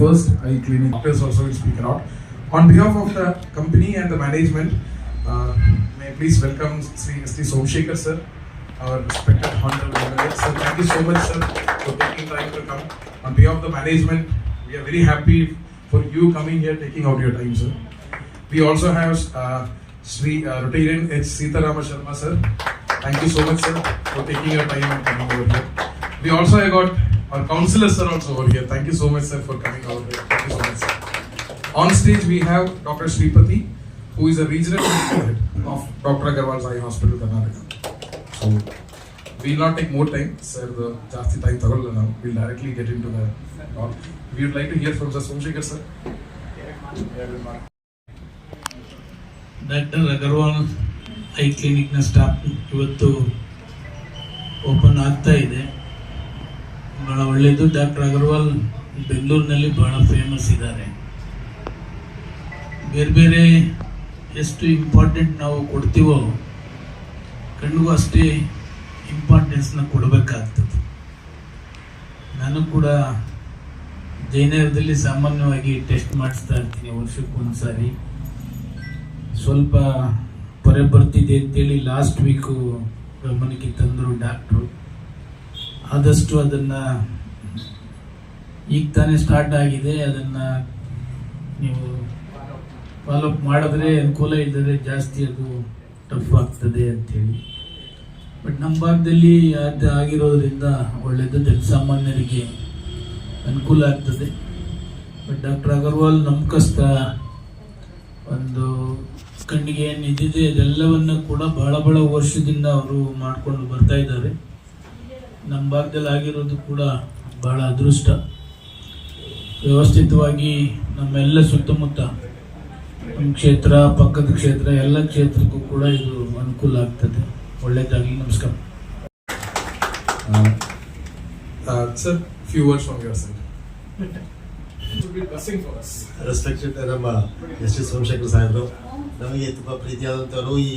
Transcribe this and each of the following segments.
first eye clinic. Doctors also will speak out. On behalf of the company and the management, uh, may I please welcome Sri Sri Somshekar sir, our respected honorable. Sir, thank you so much, sir, for taking time to come. On behalf of the management, we are very happy for you coming here, taking out your time, sir. We also have uh, Sri uh, Rotarian H. Sitarama Sharma, sir. Thank you so much, sir, for taking your time and coming over here. We also have got our councillors, sir, also over here. Thank you so much, sir, for coming over here. Thank you so much, sir. On stage, we have Dr. Sripati, who is a regional head of Dr. Agarwal's Eye Hospital, Karnataka. So, we'll not take more time, sir. The ಜಾಸ್ತಿ time ತಗೊಳ್ಳಲ್ಲ ನಾವು. We'll directly get into the talk. We would like to hear from Sir Somshekar, sir. Doctor Agarwal eye ಕ್ಲಿನಿಕ್ನ staff ಇವತ್ತು open ಆಗ್ತಾ ಇದೆ ಬಹಳ ಒಳ್ಳೆಯದು. Doctor Agarwal ಬೆಂಗಳೂರಿನಲ್ಲಿ ಬಹಳ ಫೇಮಸ್ ಇದ್ದಾರೆ. ಬೇರೆ ಬೇರೆ ಎಷ್ಟು ಇಂಪಾರ್ಟೆಂಟ್ ನಾವು ಕೊಡ್ತೀವೋ ಕಣ್ಣಿಗೂ ಅಷ್ಟೇ ಇಂಪಾರ್ಟೆನ್ಸ್ನ ಕೊಡಬೇಕಾಗ್ತದೆ. ನಾನು ಕೂಡ ಜೈನರದಲ್ಲಿ ಸಾಮಾನ್ಯವಾಗಿ ಟೆಸ್ಟ್ ಮಾಡಿಸ್ತಾ ಇರ್ತೀನಿ ವರ್ಷಕ್ಕೊಂದು ಸಾರಿ ಸ್ವಲ್ಪ ಪೊರೆ ಬರ್ತಿದೆ ಅಂತೇಳಿ ಲಾಸ್ಟ್ ವೀಕು ಗಮನಕ್ಕೆ ತಂದರು ಡಾಕ್ಟ್ರು. ಆದಷ್ಟು ಅದನ್ನು ಈಗ ತಾನೇ ಸ್ಟಾರ್ಟ್ ಆಗಿದೆ, ಅದನ್ನು ನೀವು ಫಾಲೋಅಪ್ ಮಾಡಿದ್ರೆ ಅನುಕೂಲ ಇದ್ದರೆ ಜಾಸ್ತಿ ಅದು ಟಫ್ ಆಗ್ತದೆ ಅಂಥೇಳಿ ಬಟ್ ನಮ್ಮ ಭಾಗದಲ್ಲಿ ಅದು ಆಗಿರೋದ್ರಿಂದ ಒಳ್ಳೆಯದು ಜನಸಾಮಾನ್ಯರಿಗೆ ಅನುಕೂಲ ಆಗ್ತದೆ. ಬಟ್ ಡಾಕ್ಟರ್ ಅಗರ್ವಾಲ್ ನಂಬಿಕಸ್ತ ಒಂದು ಕಣ್ಣಿಗೆ ಏನು ಅದೆಲ್ಲವನ್ನು ಕೂಡ ಭಾಳ ಭಾಳ ವರ್ಷದಿಂದ ಅವರು ಮಾಡಿಕೊಂಡು ಬರ್ತಾ ಇದ್ದಾರೆ. ನಮ್ಮ ಭಾಗದಲ್ಲಿ ಆಗಿರೋದು ಕೂಡ ಬಹಳ ಅದೃಷ್ಟ. ವ್ಯವಸ್ಥಿತವಾಗಿ ನಮ್ಮೆಲ್ಲ ಸುತ್ತಮುತ್ತ ನಮ್ಮ ಕ್ಷೇತ್ರ ಪಕ್ಕದ ಕ್ಷೇತ್ರ ಎಲ್ಲ ಕ್ಷೇತ್ರಕ್ಕೂ ಕೂಡ ಇದು ಅನುಕೂಲ ಆಗ್ತದೆ. ಒಳ್ಳೆಯದಾಗಲಿ ನಮಸ್ಕಾರ. Sir few words from your side. Respected ನಮ್ಮ ಎಸ್ ಟಿ ಸೋಮಶೇಖರ್ ಸಾಹೇಬರು. ನಮಗೆ ತುಂಬ ಪ್ರೀತಿಯಾದಂಥವರು ಈ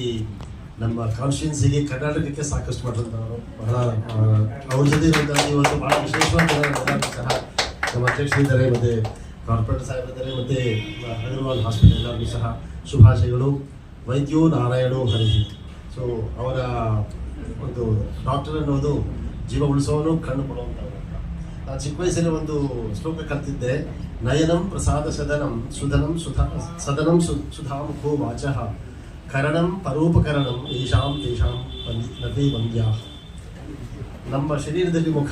ನಮ್ಮ ಕಾನ್ಸ್ಟಿಟ್ಯೂನ್ಸಿಗೆ ಕರ್ನಾಟಕಕ್ಕೆ ಸಾಕಷ್ಟು ಮಾಡಿದಂಥವರು ಬಹಳ ಅವ್ರ ಜೊತೆ ಇರುವಂತಹ ಇವತ್ತು ಬಹಳ ವಿಶೇಷವಾದ ಸಹ ನಮ್ಮ ಅಧ್ಯಕ್ಷರಿದ್ದಾರೆ ಮತ್ತು ಕಾರ್ಪೊರೇಟರ್ ಸಾಹೇಬರಿದ್ದಾರೆ ಮತ್ತು ಅಗರ್ವಾಲ್ ಹಾಸ್ಪಿಟಲ್ ಎಲ್ಲರಿಗೂ ಸಹ ಶುಭಾಶಯಗಳು. ವೈದ್ಯೋ ನಾರಾಯಣೋ ಹರಿಹಿ ಸೊ ಅವರ ಒಂದು ಡಾಕ್ಟರ್ ಅನ್ನೋದು ಜೀವ ಉಳಿಸೋನು, ಕಣ್ಣು ಕೊಡುವಂಥವ್ರು ಅಂತ ನಾನು ಚಿಕ್ಕ ವಯಸ್ಸಿನ ಒಂದು ಶ್ಲೋಕ ಕಲ್ತಿದ್ದೆ, ನಯನಂ ಪ್ರಸಾದ ಸದನಂ ಸುಧನಂ ಸುಧಾ, ಸದನಂ ಸುಧಾಮುಖೋ ವಾಚಃ. ಕರಣಂ ಪರೋಪಕರಣಂ ಯಶಾಂ ತೇಷಾಂ ನದೇ ವಂದ್ಯಾ ನಮ್ಮ ಶರೀರದಲ್ಲಿ ಮುಖ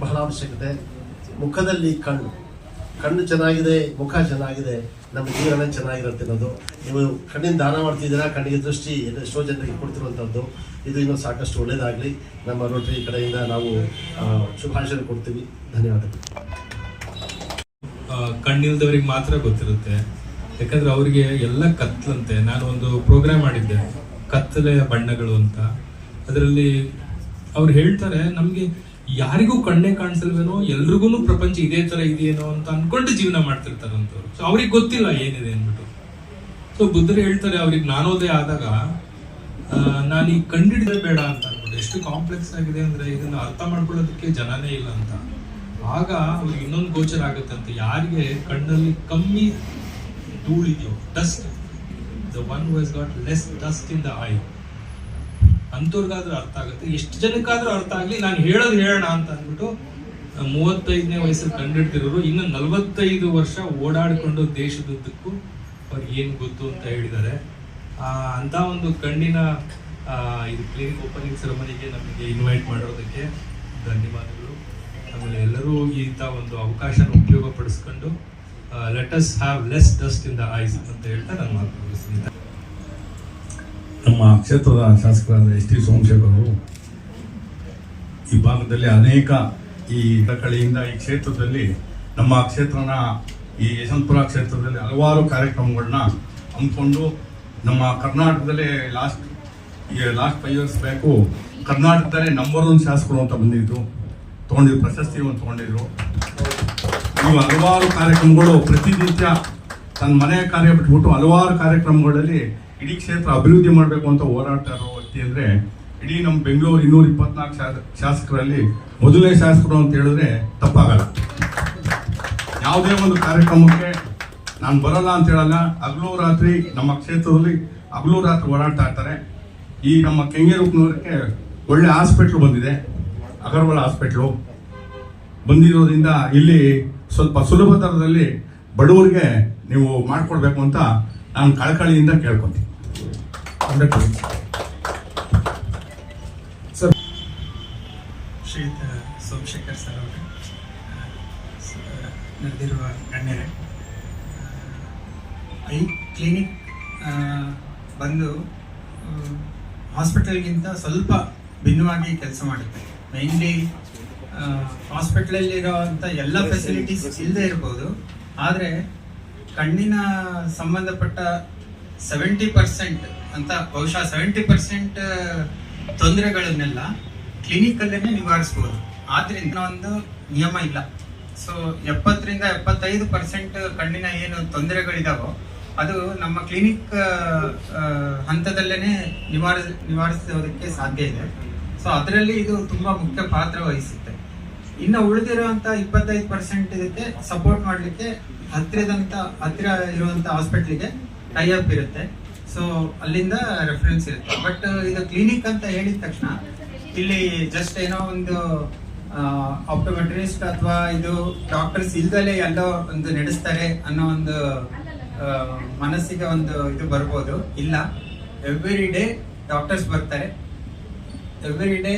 ಬಹಳ ಅವಶ್ಯಕತೆ ಮುಖದಲ್ಲಿ ಕಣ್ಣು ಕಣ್ಣು ಚೆನ್ನಾಗಿದೆ ಮುಖ ಚೆನ್ನಾಗಿದೆ ನಮ್ಮ ಜೀವನ ಚೆನ್ನಾಗಿರುತ್ತೆ ಅನ್ನೋದು ನೀವು ಕಣ್ಣಿನ ದಾನ ಮಾಡ್ತಿದ್ದೀರಾ ಕಣ್ಣಿಗೆ ದೃಷ್ಟಿ ಎಷ್ಟೋ ಜನರಿಗೆ ಕೊಡ್ತಿರುವಂಥದ್ದು ಇದು ಇನ್ನೂ ಸಾಕಷ್ಟು ಒಳ್ಳೆಯದಾಗಲಿ ನಮ್ಮ ರೋಟರಿ ಕಡೆಯಿಂದ ನಾವು ಶುಭಾಶಯ ಕೊಡ್ತೀವಿ ಧನ್ಯವಾದಗಳು ಕಣ್ಣಿಲ್ದವ್ರಿಗೆ ಮಾತ್ರ ಗೊತ್ತಿರುತ್ತೆ ಯಾಕಂದ್ರೆ ಅವರಿಗೆ ಎಲ್ಲ ಕತ್ತಲಂತೆ ನಾನು ಒಂದು ಪ್ರೋಗ್ರಾಮ್ ಮಾಡಿದ್ದೆ. ಕತ್ತಲೆಯ ಬಣ್ಣಗಳು ಅಂತ. ಅದರಲ್ಲಿ ಅವ್ರು ಹೇಳ್ತಾರೆ, ನಮಗೆ ಯಾರಿಗೂ ಕಣ್ಣೇ ಕಾಣಿಸಲ್ವೇನೋ ಎಲ್ರಿಗೂ ಪ್ರಪಂಚ ಇದೇ ತರ ಇದೆಯೇನೋ ಅಂತ ಅನ್ಕೊಂಡು ಜೀವನ ಮಾಡ್ತಿರ್ತಾರಂತವ್ರು ಸೊ ಅವ್ರಿಗೆ ಗೊತ್ತಿಲ್ಲ ಏನಿದೆ ಅಂದ್ಬಿಟ್ಟು. ಸೊ ಬುದ್ಧರು ಹೇಳ್ತಾರೆ, ಅವ್ರಿಗೆ ನಾನೋದೇ ಆದಾಗ ನಾನು ಈಗ ಕಂಡಿಡಿದ ಬೇಡ ಅಂತ ಅನ್ಬೋದು ಎಷ್ಟು ಕಾಂಪ್ಲೆಕ್ಸ್ ಆಗಿದೆ ಅಂದ್ರೆ ಇದನ್ನ ಅರ್ಥ ಮಾಡ್ಕೊಳ್ಳೋದಕ್ಕೆ ಜನನೇ ಇಲ್ಲ ಅಂತ. ಆಗ ಅವ್ರಿಗೆ ಇನ್ನೊಂದು ಗೋಚರ ಆಗುತ್ತಂತೆ ಯಾರಿಗೆ ಕಣ್ಣಲ್ಲಿ ಕಮ್ಮಿ ಧೂಳಿದೆಯೋ dust the who has got less dust in the eye. ಅಂಥವ್ರಿಗಾದ್ರೂ ಅರ್ಥ ಆಗುತ್ತೆ. ಎಷ್ಟು ಜನಕ್ಕಾದ್ರೂ ಅರ್ಥ ಆಗಲಿ, ನಾನು ಹೇಳೋದು ಹೇಳೋಣ ಅಂತ ಅಂದ್ಬಿಟ್ಟು ಮೂವತ್ತೈದನೇ ವಯಸ್ಸಲ್ಲಿ ಕಂಡಿಡ್ತಿರೋರು ಇನ್ನು ನಲವತ್ತೈದು ವರ್ಷ ಓಡಾಡಿಕೊಂಡು ದೇಶದುದ್ದಕ್ಕೂ ಅವ್ರಿಗೆ ಏನು ಗೊತ್ತು ಅಂತ ಹೇಳಿದ್ದಾರೆ. ಅಂಥ ಒಂದು ಕಣ್ಣಿನ ಇದು ಕ್ಲಿನಿಕ್ ಓಪನಿಂಗ್ ಸೆರೆಮನಿಗೆ ನಮಗೆ ಇನ್ವೈಟ್ ಮಾಡೋದಕ್ಕೆ ಧನ್ಯವಾದಗಳು. ಆಮೇಲೆ ಎಲ್ಲರೂ ಇಂಥ ಒಂದು ಅವಕಾಶನ ಉಪಯೋಗ ಪಡಿಸ್ಕೊಂಡು let us have less dust in the eyes ಅಂತ ಹೇಳ್ತಾ ನಾನು ಮಾತು ನಮ್ಮ ಕ್ಷೇತ್ರದ ಶಾಸಕರಾದ ಎಸ್ ಟಿ ಸೋಮಶೇಖರ್ ಅವರು ಈ ಭಾಗದಲ್ಲಿ ಅನೇಕ ಈ ಕಳಿಯಿಂದ ಈ ಕ್ಷೇತ್ರದಲ್ಲಿ ನಮ್ಮ ಕ್ಷೇತ್ರನ ಈ ಯಶವಂತಪುರ ಕ್ಷೇತ್ರದಲ್ಲಿ ಹಲವಾರು ಕಾರ್ಯಕ್ರಮಗಳನ್ನ ಹಮ್ಮಿಕೊಂಡು ನಮ್ಮ ಕರ್ನಾಟಕದಲ್ಲೇ ಲಾಸ್ಟ್ ಈ ಲಾಸ್ಟ್ ಫೈವ್ ಇಯರ್ಸ್ ಬ್ಯಾಕು ಕರ್ನಾಟಕದಲ್ಲೇ ನಂಬರ್ ಒನ್ ಶಾಸಕರು ಅಂತ ಬಂದಿದ್ದು ತೊಗೊಂಡಿದ್ರು, ಪ್ರಶಸ್ತಿಯನ್ನು ತೊಗೊಂಡಿದ್ರು. ಇವು ಹಲವಾರು ಕಾರ್ಯಕ್ರಮಗಳು ಪ್ರತಿನಿತ್ಯ ತನ್ನ ಮನೆ ಕಾರ್ಯ ಬಿಟ್ಬಿಟ್ಟು ಹಲವಾರು ಕಾರ್ಯಕ್ರಮಗಳಲ್ಲಿ ಇಡೀ ಕ್ಷೇತ್ರ ಅಭಿವೃದ್ಧಿ ಮಾಡಬೇಕು ಅಂತ ಹೋರಾಟ ಇರೋ ವ್ಯಕ್ತಿ ಅಂದರೆ ಇಡೀ ನಮ್ಮ ಬೆಂಗಳೂರು ಇನ್ನೂರ ಇಪ್ಪತ್ನಾಲ್ಕು ಶಾಸಕರಲ್ಲಿ ಮೊದಲನೇ ಶಾಸಕರು ಅಂತ ಹೇಳಿದ್ರೆ ತಪ್ಪಾಗಲ್ಲ. ಯಾವುದೇ ಒಂದು ಕಾರ್ಯಕ್ರಮಕ್ಕೆ ನಾನು ಬರಲ್ಲ ಅಂತ ಹೇಳಲ್ಲ. ಹಗಲು ರಾತ್ರಿ ನಮ್ಮ ಕ್ಷೇತ್ರದಲ್ಲಿ ಹಗಲು ರಾತ್ರಿ ಓಡಾಡ್ತಾ ಇರ್ತಾರೆ. ಈ ನಮ್ಮ ಕೆಂಗೇರುಪ್ನವರಿಗೆ ಒಳ್ಳೆ ಹಾಸ್ಪಿಟ್ಲು ಬಂದಿದೆ. ಅಗರ್ವಾಲ್ ಹಾಸ್ಪಿಟ್ಲು. ಬಂದಿರೋದ್ರಿಂದ ಇಲ್ಲಿ ಸ್ವಲ್ಪ ಸುಲಭ ದರದಲ್ಲಿ ಬಡವರಿಗೆ ನೀವು ಮಾಡಿಕೊಡ್ಬೇಕು ಅಂತ ನಾನು ಕಳಕಳಿಯಿಂದ ಕೇಳ್ಕೊತೀನಿ. ಸರ್. ಶ್ರೀಯುತ ಸೋಮಶೇಖರ್ ಸರ್ ಅವರು. ನಡೆದಿರುವ ಗಣ್ಯರೇ. ಐ ಕ್ಲಿನಿಕ್ ಬಂದು ಹಾಸ್ಪಿಟಲ್ಗಿಂತ ಸ್ವಲ್ಪ ಭಿನ್ನವಾಗಿ ಕೆಲಸ ಮಾಡುತ್ತೆ ಮೈನ್ಲಿ ಹಾಸ್ಪಿಟಲಲ್ಲಿರೋವಂಥ ಎಲ್ಲ ಫೆಸಿಲಿಟೀಸ್ ಇಲ್ಲದೆ ಇರ್ಬೋದು. ಆದರೆ ಕಣ್ಣಿನ ಸಂಬಂಧಪಟ್ಟ ಸೆವೆಂಟಿ ಪರ್ಸೆಂಟ್ ಅಂತ ಬಹುಶಃ ಸೆವೆಂಟಿ ಪರ್ಸೆಂಟ್ ತೊಂದರೆಗಳನ್ನೆಲ್ಲ ಕ್ಲಿನಿಕಲ್ಲೇ ನಿವಾರಿಸ್ಬೋದು. ಆದ್ರಿಂದ ಒಂದು ನಿಯಮ ಇಲ್ಲ. ಸೊ ಎಪ್ಪತ್ತರಿಂದ ಎಪ್ಪತ್ತೈದು ಪರ್ಸೆಂಟ್ ಕಣ್ಣಿನ ಏನು ತೊಂದರೆಗಳಿದಾವೋ ಅದು ನಮ್ಮ ಕ್ಲಿನಿಕ್ ಹಂತದಲ್ಲೇ ನಿವಾರ ನಿವಾರಿಸೋದಕ್ಕೆ ಸಾಧ್ಯ ಇದೆ. ಸೊ ಅದರಲ್ಲಿ ಇದು ತುಂಬ ಮುಖ್ಯ ಪಾತ್ರ ವಹಿಸುತ್ತೆ. ಇನ್ನು ಉಳಿದಿರುವಂತ ಇಪ್ಪತ್ತೈದು ಪರ್ಸೆಂಟ್ ಇದಕ್ಕೆ ಸಪೋರ್ಟ್ ಮಾಡಲಿಕ್ಕೆ ಹತ್ತಿರದಂತ, ಹತ್ತಿರ ಇರುವಂತ ಹಾಸ್ಪಿಟ್ಲಿಗೆ ಟೈ ಅಪ್ ಇರುತ್ತೆ. ಸೊ ಅಲ್ಲಿಂದ ರೆಫರೆನ್ಸ್ ಇರುತ್ತೆ. ಬಟ್ ಇದು ಕ್ಲಿನಿಕ್ ಅಂತ ಹೇಳಿದ ತಕ್ಷಣ, ಇಲ್ಲಿ ಜಸ್ಟ್ ಏನೋ ಒಂದು ಆಪ್ಟೋಮೆಟ್ರಿಸ್ಟ್ ಅಥವಾ ಇದು ಡಾಕ್ಟರ್ಸ್ ಇಲ್ದಲೆ ಎಲ್ಲೋ ಒಂದು ನಡೆಸ್ತಾರೆ ಅನ್ನೋ ಒಂದು ಮನಸ್ಸಿಗೆ ಒಂದು ಇದು ಬರ್ಬೋದು. ಇಲ್ಲ. ಎವ್ರಿ ಡೇ ಡಾಕ್ಟರ್ಸ್ ಬರ್ತಾರೆ. ಎವ್ರಿ ಡೇ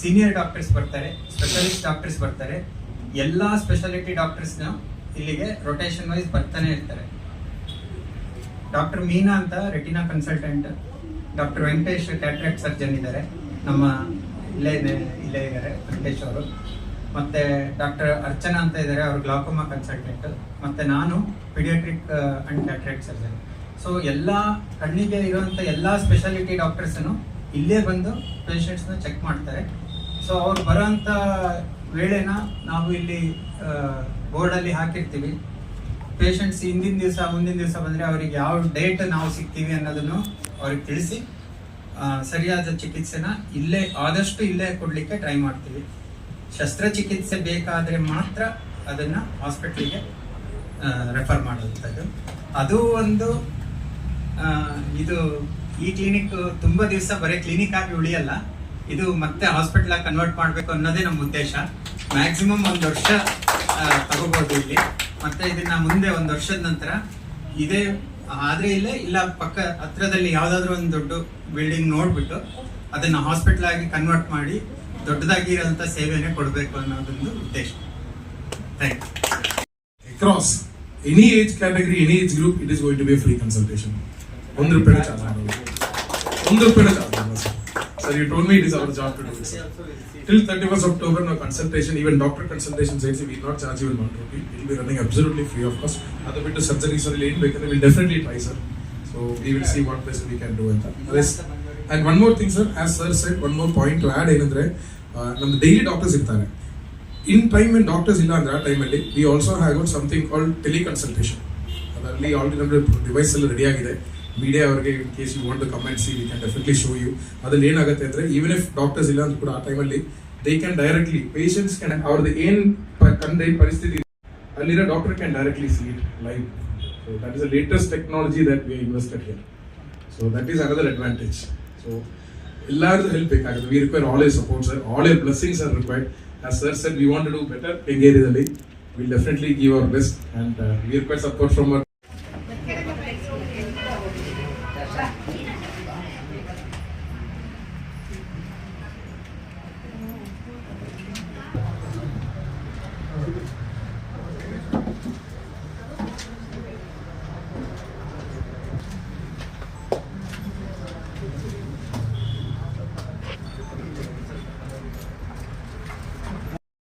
ಸೀನಿಯರ್ ಡಾಕ್ಟರ್ಸ್ ಬರ್ತಾರೆ ಸ್ಪೆಷಲಿಸ್ಟ್ ಡಾಕ್ಟರ್ಸ್ ಬರ್ತಾರೆ. ಎಲ್ಲ ಸ್ಪೆಷಾಲಿಟಿ ಡಾಕ್ಟರ್ಸ್ನ ಇಲ್ಲಿಗೆ ರೊಟೇಷನ್ ವೈಸ್ ಬರ್ತಾನೆ ಇರ್ತಾರೆ. ಡಾಕ್ಟರ್ ಮೀನಾ ಅಂತ retina consultant doctor Venkatesh cataract surgeon ಇದ್ದಾರೆ. ನಮ್ಮ ಇಲ್ಲೇ ಇದೆ- ಇಲ್ಲೇ ಇದ್ದಾರೆ ವೆಂಕಟೇಶ್ ಅವರು. ಮತ್ತೆ ಡಾಕ್ಟರ್ ಅರ್ಚನಾ ಅಂತ ಇದ್ದಾರೆ, ಅವರು ಗ್ಲಾಕೋಮಾ ಕನ್ಸಲ್ಟೆಂಟ್ ಮತ್ತೆ ನಾನು paediatric and cataract surgeon so ಎಲ್ಲ ಕಣ್ಣಿಗೆ ಇರುವಂತ ಎಲ್ಲ ಸ್ಪೆಷಾಲಿಟಿ ಡಾಕ್ಟರ್ಸನ್ನು ಇಲ್ಲೇ ಬಂದು ಪೇಷಂಟ್ಸ್ನ ಚೆಕ್ ಮಾಡ್ತಾರೆ. ಸೊ ಅವ್ರು ಬರೋಂಥ ವೇಳೆನ ನಾವು ಇಲ್ಲಿ ಬೋರ್ಡಲ್ಲಿ ಹಾಕಿರ್ತೀವಿ. ಪೇಷಂಟ್ಸ್ ಹಿಂದಿನ ದಿವಸ, ಮುಂದಿನ ದಿವಸ ಬಂದರೆ ಅವರಿಗೆ ಯಾವ ಡೇಟ್ ನಾವು ಸಿಗ್ತೀವಿ ಅನ್ನೋದನ್ನು ಅವ್ರಿಗೆ ತಿಳಿಸಿ ಸರಿಯಾದ ಚಿಕಿತ್ಸೆನ ಇಲ್ಲೇ, ಆದಷ್ಟು ಇಲ್ಲೇ ಕೊಡಲಿಕ್ಕೆ ಟ್ರೈ ಮಾಡ್ತೀವಿ. ಶಸ್ತ್ರಚಿಕಿತ್ಸೆ ಬೇಕಾದರೆ ಮಾತ್ರ ಅದನ್ನು ಹಾಸ್ಪಿಟ್ಲಿಗೆ ರೆಫರ್ ಮಾಡುವಂಥದ್ದು. ಅದು ಒಂದು ಇದು ಈ ಕ್ಲಿನಿಕ್ ತುಂಬ ದಿವಸ ಬರೀ ಕ್ಲಿನಿಕ್ ಆಗಿ ಉಳಿಯಲ್ಲ. ಇದು ಮತ್ತೆ ಹಾಸ್ಪಿಟಲ್ ಕನ್ವರ್ಟ್ ಮಾಡಬೇಕು ಅನ್ನೋದೇ ನಮ್ಮ ಉದ್ದೇಶ. ಮ್ಯಾಕ್ಸಿಮಮ್ ಒಂದು ವರ್ಷ ತಗೋಬಹುದು ಇಲ್ಲಿ. ಮತ್ತೆ ಇದನ್ನ ಮುಂದೆ ಒಂದು ವರ್ಷದ ನಂತರ ಇದೇ ಆದ್ರೆ ಇಲ್ಲೇ ಇಲ್ಲ ಪಕ್ಕ ಹತ್ರದಲ್ಲಿ ಯಾವ್ದಾದ್ರು ಒಂದು ದೊಡ್ಡ ಬಿಲ್ಡಿಂಗ್ ನೋಡ್ಬಿಟ್ಟು ಅದನ್ನ ಹಾಸ್ಪಿಟಲ್ ಆಗಿ ಕನ್ವರ್ಟ್ ಮಾಡಿ ದೊಡ್ಡದಾಗಿ ಇರೋಂತ ಸೇವೆನೆ ಕೊಡಬೇಕು ಅನ್ನೋದೊಂದು ಉದ್ದೇಶ. Thank you cross any age category, any age group it is going to be free consultation. ಒಂದು ರೂಪಾಯಿ ಚಾರ್ಜ್ ಒಂದು ರೂಪಾಯಿ charge sir sir you told me it is our job to do sir till thirty first October ನಾವು consultation even doctor consultation sides we not charge even one rupee will be running absolutely free of cost ಅದು ಬಿಟ್ಟು surgeries ಅಲ್ಲಿ ಏನು ಬೇಕಂದ್ರೆ will definitely try sir we we will see what best we can do ಅಂತ and one more thing sir as sir said one more point to add ಏನಂದ್ರೆ ನಮ್ದು daily doctors ಇರ್ತಾರೆ. In time in doctors ಇಲ್ಲ ಅಂದ್ರೆ, ಆ ಟೈಮಲ್ಲಿ we also have something called teleconsultation ಅದರಲ್ಲಿ already ನಮಗೆ ಡಿವೈಸ್ ಎಲ್ಲ ರೆಡಿ ಆಗಿದೆ. ಮೀಡಿಯಾ ಅವರಿಗೆ in case you want comment see we can definitely show you ಅದ್ರಲ್ಲಿ ಏನಾಗುತ್ತೆ ಅಂದರೆ ಈವನ್ ಇಫ್ ಡಾಕ್ಟರ್ಸ್ ಇಲ್ಲ ಅಂತ ಕೂಡ ಆ ಟೈಮಲ್ಲಿ they can directly patients can ಅವ್ರದ್ದು ಏನ್ ಕಂಡ ಪರಿಸ್ಥಿತಿ ಅಲ್ಲಿರೋ doctor can directly see it live so that is a latest technology that we invested here so that is another advantage so ಎಲ್ಲರದ್ದು ಹೆಲ್ಪ್ ಬೇಕಾಗುತ್ತೆ. We require all your support sir all your blessings are required as sir sir we want to do better ಕೆಂಗೇರಿಯಲ್ಲಿ will definitely give our best and we require support from our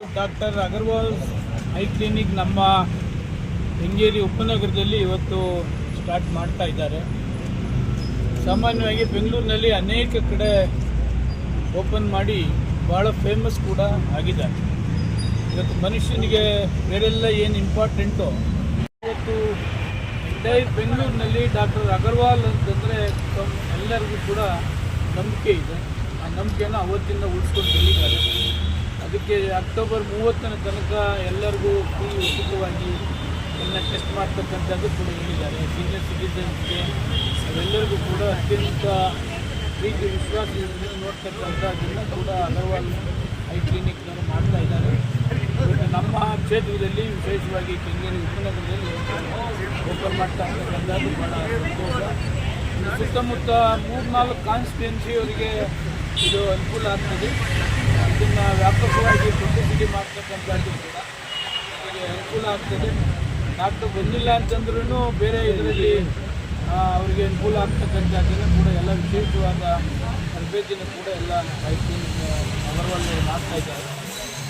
doctor Agarwal eye clinic ನಮ್ಮ ಹೆಂಗೇರಿ ಉಪನಗರದಲ್ಲಿ ಇವತ್ತು start ಮಾಡ್ತಾ ಇದ್ದಾರೆ. ಸಾಮಾನ್ಯವಾಗಿ ಬೆಂಗಳೂರಿನಲ್ಲಿ ಅನೇಕ ಕಡೆ open ಮಾಡಿ ಭಾಳ ಫೇಮಸ್ ಕೂಡ ಆಗಿದ್ದಾರೆ. ಇವತ್ತು ಮನುಷ್ಯನಿಗೆ ಬೇರೆಲ್ಲ ಏನು ಇಂಪಾರ್ಟೆಂಟೋ ಇವತ್ತು ಡೈರ್ ಬೆಂಗಳೂರಿನಲ್ಲಿ ಡಾಕ್ಟರ್ ಅಗರ್ವಾಲ್ ಅಂತಂದರೆ ಎಲ್ಲರಿಗೂ ಕೂಡ ನಂಬಿಕೆ ಇದೆ. ಆ ನಂಬಿಕೆಯನ್ನು ಅವತ್ತಿಂದ ಉಳಿಸ್ಕೊಂಡು ಬಂದಿದ್ದಾರೆ. ಅದಕ್ಕೆ ಅಕ್ಟೋಬರ್ ಮೂವತ್ತನ ತನಕ ಎಲ್ಲರಿಗೂ ಫ್ರೀ ಉಚಿತವಾಗಿ ಎಲ್ಲ ಟೆಸ್ಟ್ ಮಾಡ್ತಕ್ಕಂಥದ್ದು ಕೂಡ ಹೇಳಿದ್ದಾರೆ. ಸೀನಿಯರ್ ಸಿಟಿಸನ್ಸ್ಗೆ ಅವೆಲ್ಲರಿಗೂ ಕೂಡ ಅತ್ಯಂತ ಪ್ರೀತಿ ವಿಶ್ವಾಸದಿಂದ ನೋಡ್ತಕ್ಕಂಥದ್ದನ್ನು ಕೂಡ ಅಗರ್ವಾಲ್ ಐ ಕ್ಲಿನಿಕ್ನವರು ಮಾಡ್ತಾ ಇದ್ದಾರೆ. ನಮ್ಮ ಕ್ಷೇತ್ರದಲ್ಲಿ ವಿಶೇಷವಾಗಿ ಕೆಂಗೇರಿ ಉಪನಗರದಲ್ಲಿ ಓಪನ್ ಮಾಡ್ತಾ ಇರ್ತಕ್ಕಂಥದ್ದು ಬಹಳ ಸಂತೋಷ. ಸುತ್ತಮುತ್ತ ಮೂರ್ನಾಲ್ಕು ಕಾನ್ಸ್ಟಿಟ್ಯುನ್ಸಿ ಅವರಿಗೆ ಇದು ಅನುಕೂಲ ಆಗ್ತದೆ. ಇದನ್ನು ವ್ಯಾಪಕವಾಗಿ ಪಬ್ಲಿಸಿಟಿ ಮಾಡ್ತಕ್ಕಂಥದ್ದು ಕೂಡ ಅನುಕೂಲ ಆಗ್ತದೆ. ಡಾಕ್ಟರ್ ಬಂದಿಲ್ಲ ಅಂತಂದ್ರೂ ಬೇರೆ ಇದರಲ್ಲಿ ಅವರಿಗೆ ಅನುಕೂಲ ಆಗ್ತಕ್ಕಂಥದ್ದನ್ನು ಕೂಡ ಎಲ್ಲ ವಿಶೇಷವಾದ ತರಬೇತಿಯನ್ನು ಕೂಡ ಎಲ್ಲ ರೈತರು ಮಾಡ್ತಾ ಇದ್ದಾರೆ.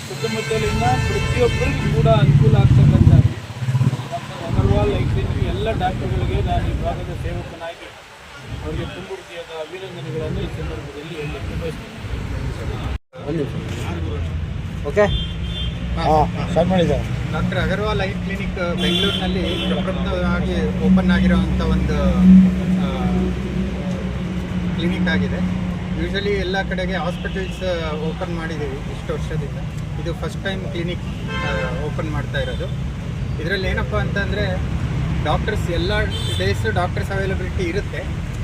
ಸುತ್ತಮುತ್ತಲಿನ ಪ್ರತಿಯೊಬ್ಬರಿಗೂ ಕೂಡ ಅನುಕೂಲ ಆಗ್ತಕ್ಕಂಥ ಡಾಕ್ಟರ್ ಅಗರ್ವಾಲ್ ಐಕ್ಲಿನಿಕ್ ಎಲ್ಲ ಡಾಕ್ಟರ್ಗಳಿಗೆ ನಾನು ಈ ಭಾಗದ ಸೇವಕನಾಗಿ ಅವರಿಗೆ ತುಂಬ ಹೃದಯದ ಅಭಿನಂದನೆಗಳನ್ನು ಈ ಸಂದರ್ಭದಲ್ಲಿ ಹೇಳಲಿಕ್ಕೆ ಬಯಸ್ತೀನಿ. ಡಾಕ್ಟರ್ ಅಗರ್ವಾಲ್ ಐ ಕ್ಲಿನಿಕ್ ಬೆಂಗಳೂರಿನಲ್ಲಿ ಪ್ರಪ್ರಥಮವಾಗಿ ಓಪನ್ ಆಗಿರುವಂಥ ಒಂದು ಕ್ಲಿನಿಕ್ ಆಗಿದೆ. ಯೂಶಲಿ ಎಲ್ಲ ಕಡೆಗೆ ಹಾಸ್ಪಿಟಲ್ಸ್ ಓಪನ್ ಮಾಡಿದ್ದೀವಿ ಇಷ್ಟು ವರ್ಷದಿಂದ. ಇದು ಫಸ್ಟ್ ಟೈಮ್ ಕ್ಲಿನಿಕ್ ಓಪನ್ ಮಾಡ್ತಾ ಇರೋದು. ಇದರಲ್ಲಿ ಏನಪ್ಪ ಅಂತಂದರೆ, ಡಾಕ್ಟರ್ಸ್ ಎಲ್ಲ ಡೇಸ್ ಡಾಕ್ಟರ್ಸ್ ಅವೈಲಬಿಲಿಟಿ ಇರುತ್ತೆ.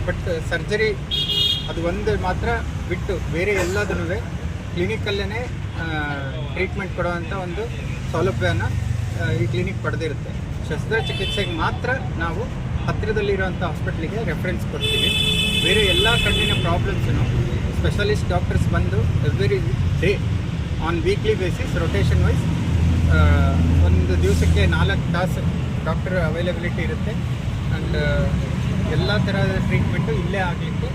ಬಟ್, ಸರ್ಜರಿ ಅದು ಒಂದು ಮಾತ್ರ ಬಿಟ್ಟು ಬೇರೆ ಎಲ್ಲದನ್ನೂ ಕ್ಲಿನಿಕಲ್ಲೇ ಟ್ರೀಟ್ಮೆಂಟ್ ಕೊಡುವಂಥ ಒಂದು ಸೌಲಭ್ಯನ ಈ ಕ್ಲಿನಿಕ್ ಪಡೆದಿರುತ್ತೆ. ಶಸ್ತ್ರಚಿಕಿತ್ಸೆಗೆ ಮಾತ್ರ ನಾವು ಹತ್ತಿರದಲ್ಲಿರುವಂಥ ಹಾಸ್ಪಿಟ್ಲಿಗೆ ರೆಫರೆನ್ಸ್ ಕೊಡ್ತೀವಿ. ಬೇರೆ ಎಲ್ಲ ಕಣ್ಣಿನ ಪ್ರಾಬ್ಲಮ್ಸನ್ನು ಸ್ಪೆಷಲಿಸ್ಟ್ ಡಾಕ್ಟರ್ಸ್ ಬಂದು every day on weekly basis rotation wise ಒಂದು ದಿವಸಕ್ಕೆ ನಾಲ್ಕು ತಾಸು ಡಾಕ್ಟರ್ ಅವೈಲಬಿಲಿಟಿ ಇರುತ್ತೆ. ಆ್ಯಂಡ್ ಎಲ್ಲ ಥರದ ಟ್ರೀಟ್ಮೆಂಟು ಇಲ್ಲೇ ಆಗಲಿಕ್ಕೆ